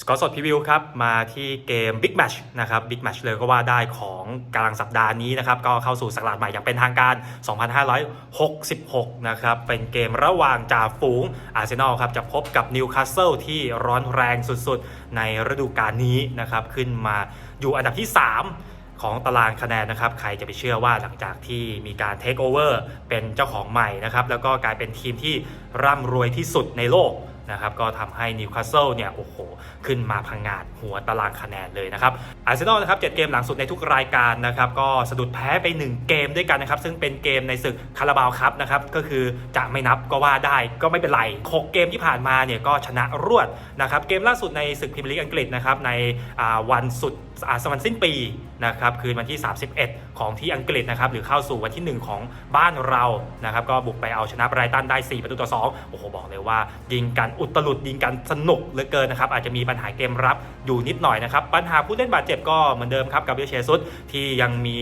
สกอร์สดพรีวิวครับ มาที่เกม Big Match นะครับ Big Match เลยก็ว่าได้ของกลางสัปดาห์นี้นะครับ ก็เข้าสู่สักราชใหม่อย่างเป็นทางการ 2566 นะครับ เป็นเกมระหว่างจ่าฝูงอาร์เซนอลครับ จะพบกับนิวคาสเซิลที่ร้อนแรงสุดๆ ในฤดูกาลนี้นะครับ ขึ้นมาอยู่อันดับที่ 3ของตารางคะแนนนะครับ ใครจะไปเชื่อว่าหลังจากที่มีการเทคโอเวอร์เป็นเจ้าของใหม่นะครับ แล้วก็กลายเป็นทีมที่ร่ำรวยที่สุดในโลก นะครับก็ทำให้นิวคาสเซิลเนี่ยโอ้โหขึ้นมาพังงาดหัวตารางคะแนนเลยนะครับอาร์เซนอลนะครับเจ็ดเกมหลังสุดในทุกรายการนะครับก็สะดุดแพ้ไป 1 เกมด้วยกันนะครับซึ่งเป็นเกมในศึกคาราบาวครับนะครับก็คือจะไม่นับก็ว่าได้ก็ไม่เป็นไร 6 เกมที่ผ่านมาเนี่ยก็ชนะรวดนะครับเกมล่าสุดในศึกพรีเมียร์ลีกอังกฤษนะครับในวันสุดอาสวันสิ้นปีนะครับคืนวันที่ 31 ของที่อังกฤษนะครับหรือเข้าสู่วันที่ 1 ของบ้านเรานะครับก็บุกไปเอาชนะไบรตันได้ 4 ประตูต่อ 2 โอ้โหบอกเลยว่ายิงกันอุตลุดยิงกันสนุกเหลือเกินนะครับอาจจะมีปัญหาเกมรับอยู่นิดหน่อยนะครับปัญหาผู้เล่นบาดเจ็บก็เหมือนเดิมครับกับเบลเชซุสที่ยังมี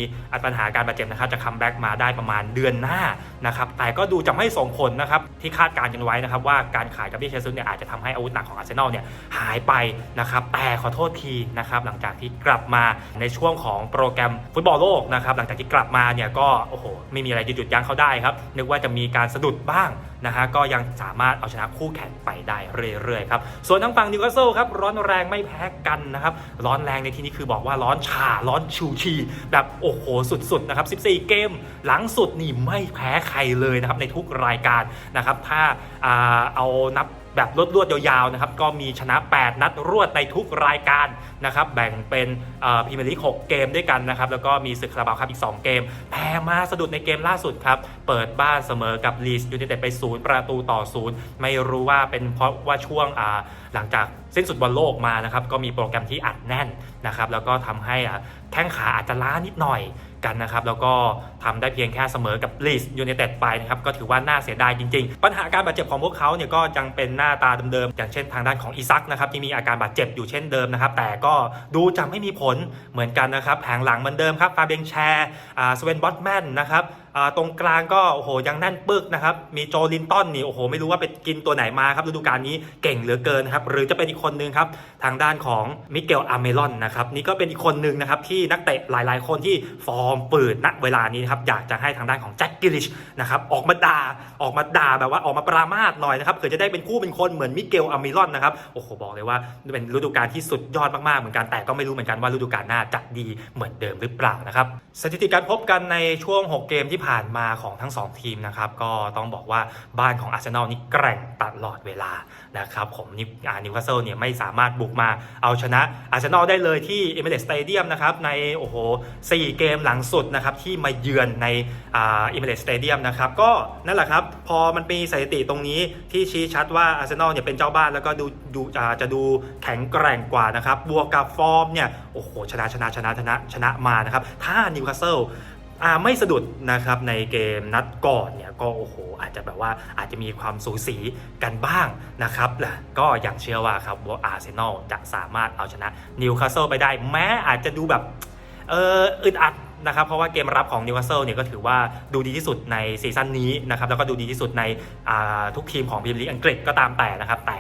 ปัญหาการบาดเจ็บนะครับจะคัมแบ็กมาได้ประมาณเดือนหน้านะครับแต่ก็ดูจะไม่ส่งผลนะครับที่คาดการณ์กันไว้นะครับว่าการขายกับเบลเชซุสเนี่ยอาจจะทำให้อาวุธหนักของอาร์เซนอลเนี่ยหายไปนะครับแต่ขอโทษทีนะครับหลังจากที่กลับมาในช่วงของโปรแกรมฟุตบอลโลกนะครับหลังจากที่กลับมาเนี่ยก็โอ้โหไม่มีอะไรหยุดยั้งเขาได้ครับนึกว่าจะมีการสะดุดบ้างนะฮะก็ยังสามารถเอาชนะคู่แข่งไปได้เรื่อยๆครับส่วนทางฝั่งนิวคาสเซิลครับร้อนแรงไม่แพ้กันนะครับร้อนแรงในที่นี้คือบอกว่าร้อนชาร้อนชูชีแบบโอ้โหสุดๆนะครับ14 เกมหลังสุดนี่ไม่แพ้ใครเลยนะครับในทุกรายการนะครับถ้าอ่าเอานับแบบรวดๆยาวๆนะครับก็มีชนะ 8 นัดรวดในทุกรายการนะครับแบ่งเป็นพรีเมียร์ลีก6เกมด้วยกันนะครับแล้วก็มีศึกคาราบาวครับอีก 2 เกม แพ้มาสะดุดในเกมล่าสุดครับ เปิดบ้านเสมอกับลีสยูไนเต็ดไป 0 ประตูต่อ 0 ไม่รู้ว่าเป็นเพราะว่าช่วงหลังจากสิ้นสุดบอลโลกมานะครับก็มีโปรแกรมที่อัดแน่นนะครับแล้วก็ทำให้แข้งขาอาจจะล้านิดหน่อยกันนะครับแล้วก็ทำได้เพียงแค่เสมอกับลีสยูไนเต็ดไปนะครับก็ถือว่าน่าเสียดายจริง ๆ ปัญหาการบาดเจ็บของพวกเขาเนี่ยก็ยังเป็นหน้าตาเดิมๆอย่างเช่นทางด้านของอีซักนะครับที่มีอาการบาดเจ็บอยู่เช่นเดิมนะครับแต่ก็ดูจะไม่มีผลเหมือนกันนะครับแผงหลังเหมือนเดิมครับฟาเบงแชร์สเวนบอตแมนนะครับ ตรงกลางก็โอ้โหยังแน่นปึกนะครับ มีโจลินตันนี่โอ้โหไม่รู้ว่าไปกินตัวไหนมาครับฤดูกาลนี้เก่งเหลือเกินครับหรือจะเป็นอีกคนนึงครับทางด้านของมิเกลอาร์เมลอนนะครับนี่ก็เป็นอีกคนนึงนะครับที่นักเตะหลาย ๆ คนที่ฟอร์มปืดณเวลานี้นะครับอยากจะให้ทางด้านของแจ็คกิลิชนะครับออกมาด่าออกมาด่าแบบว่าออกมาปรามาสหน่อยนะครับเผื่อจะได้เป็นคู่เป็นคนเหมือนมิเกลอาร์เมลอนนะครับโอ้โหบอกเลยว่าเป็นฤดูกาลที่สุดยอดมาก ๆ เหมือนกันแต่ก็ไม่รู้เหมือนกันว่าฤดูกาลหน้าจะดีเหมือนเดิมหรือเปล่านะครับสถิติการพบกันในช่วง 6 เกมที่ผ่านมาของทั้ง 2 ทีมนะครับ ก็ต้องบอกว่าบ้านของอาร์เซนอลนี่แกร่งตลอดเวลานะครับผมนินิวคาสเซิลเนี่ยไม่สามารถบุกมาเอาชนะอาร์เซนอลได้เลยที่เอเมเรสสเตเดียมนะครับในโอ้โห4เกมหลังสุดนะครับที่มาเยือนในเอเมเรสสเตเดียมนะครับก็นั่นแหละครับ พอมันมีสถิติตรงนี้ที่ชี้ชัดว่าอาร์เซนอลเนี่ยเป็นเจ้าบ้านแล้วก็ดูดูจะดูแข็งแกร่งกว่านะครับบวกกับฟอร์มเนี่ยโอ้โหชนะชนะชนะชนะชนะมานะครับถ้านิวคาสเซิล อ่าไม่สะดุดนะครับในเกมนัดก่อนเนี่ยก็โอ้โหอาจจะแบบว่าอาจจะมีความสูสีกันบ้างนะครับแหละก็ยังเชื่อว่าครับว่าอาร์เซนอลจะสามารถเอาชนะนิวคาสเซิลไปได้ แม้อาจจะดูแบบเอออึดอัดนะครับเพราะว่าเกมรับของนิวคาสเซิลเนี่ยก็ถือว่าดูดีที่สุดในซีซั่นนี้นะครับแล้วก็ดูดีที่สุดในทุกทีมของพรีเมียร์ลีกอังกฤษก็ตามแต่นะครับแต่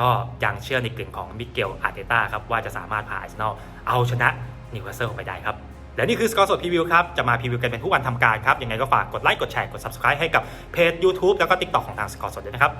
ก็ยังเชื่อในกลิ่นของมิเกลอาร์เตต้าครับว่าจะสามารถพาอาร์เซนอลเอาชนะนิวคาสเซิลไปได้ครับ และนี่คือสกอร์สดพรีวิวครับ จะมาพรีวิวกันเป็นทุกวันทำการครับ ยังไงก็ฝากกดไลค์ กดแชร์ กด Subscribe ให้กับเพจ YouTube แล้วก็ TikTok ของทางสกอร์สดด้วยนะครับ